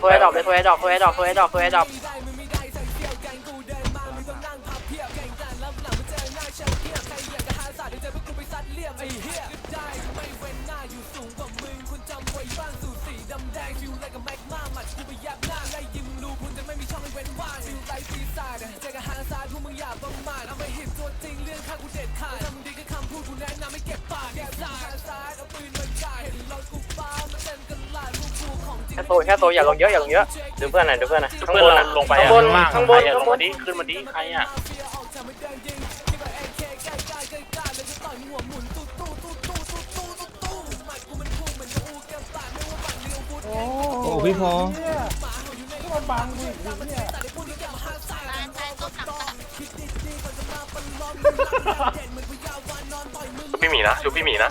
คุยดอกเลยคุยดอกคุยดอกคุยดอกคุยดอก แค่โตแค่โตอย่าลงเยอะอย่าลงเยอะดูเพื่อนหน่อยดูเพื่อนหน่อยข้างบนอะลงไปข้างบนข้างบนข้าข้างงบบนนดิขึ้นมาดิใครอะโอ้พี่พอพี่หมีนะชุบพี่หมีนะ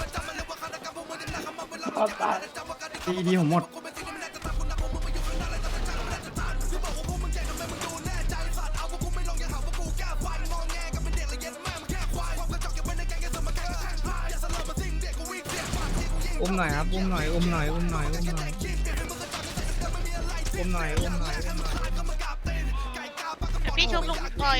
ตายดีดีผมหมดอุ้มหน่อยครับอุ้มหน่อยอุ้มหน่อยอุ้มหน่อยอุ้มหน่อยอุ้มหน่อยอุ้มหน่อยอุ้มหน่อยเดี๋ยวพี่ชมลุงปล่อย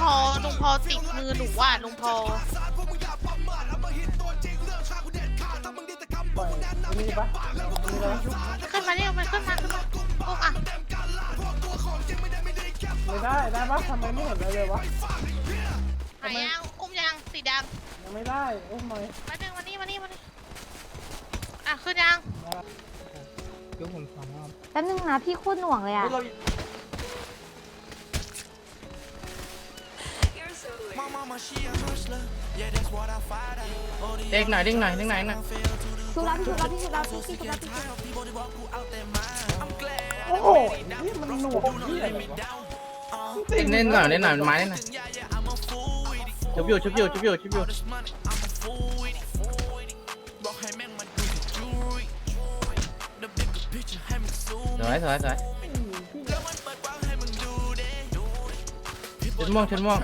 พอลุงพอติดมือหนูว่ะลุงพอปล่อยมีปะมีเลยขึ้นมาเร็วมันขึ้นมาขึ้นมาอุ้มอะไม่ได้ได้ปะทำไมไม่เห็นเลยเลยวะไหนยังอุ้มยังสีดยังไม่ได้อุ้มหน่อยำมาหนึ่งมานี่มานี่มานี่อะขึ้นยังเดี๋ยวผมฟังว่าแป๊บนึงนะพี่โคตรหน่วงเลยอะ เด็กหน่อยเด็กหน่อยเด็กหน่อยหน่อยชุบแล้วพี่ชุบแล้วพี่ชุบแล้วพี่ชุบแล้วพี่ชุบโอ้โหนี่มันหน่วงที่อะไรวะเด็กเล่นหน่อยเล่นหน่อยไม้เล่นหน่อยชุบอยู่ชุบอยู่ชุบอยู่ชุบอยู่สวยสวยสวยชุดม่วงชุดม่วง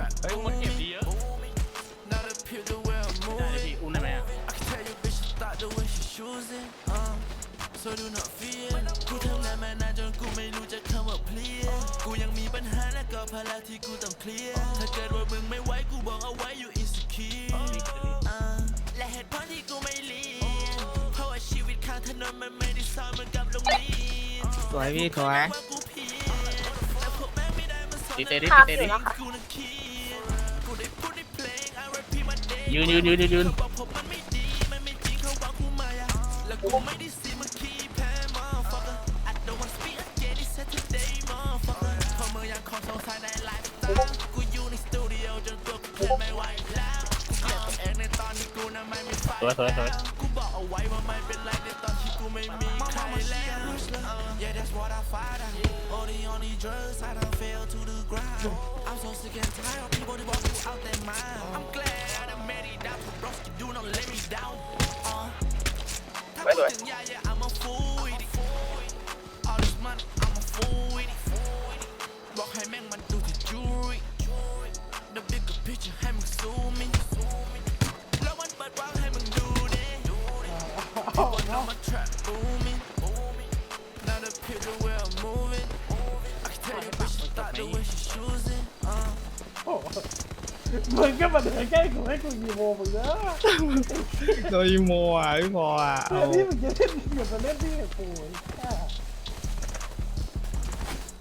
so do not fear กูทำงานมานานจนกูไม่รู้จะคำว่าเพลีย กูยังมีปัญหาและก็ภาระที่กูต้องเคลียร์ ถ้าเกิดว่ามึงไม่ไหวกูบอกเอาไว้ you insecure และเหตุผลที่กูไม่เรียน เพราะว่าชีวิตข้างถนนมันไม่ได้สอนเหมือนกับโรงเรียนสวยพี่สวยดีเตอร์ดีเตะดิยืนยืนยืนยืนยืน สวยสวยสวยไว้ด้วย มึงก็มาเดินใกล้กูให้กูยีโมมึงนะโดยโมอะพี่พออะเพื่เอาอที่มึงจะเล่นอย่ามาเล่นที่กับกูไอ้แ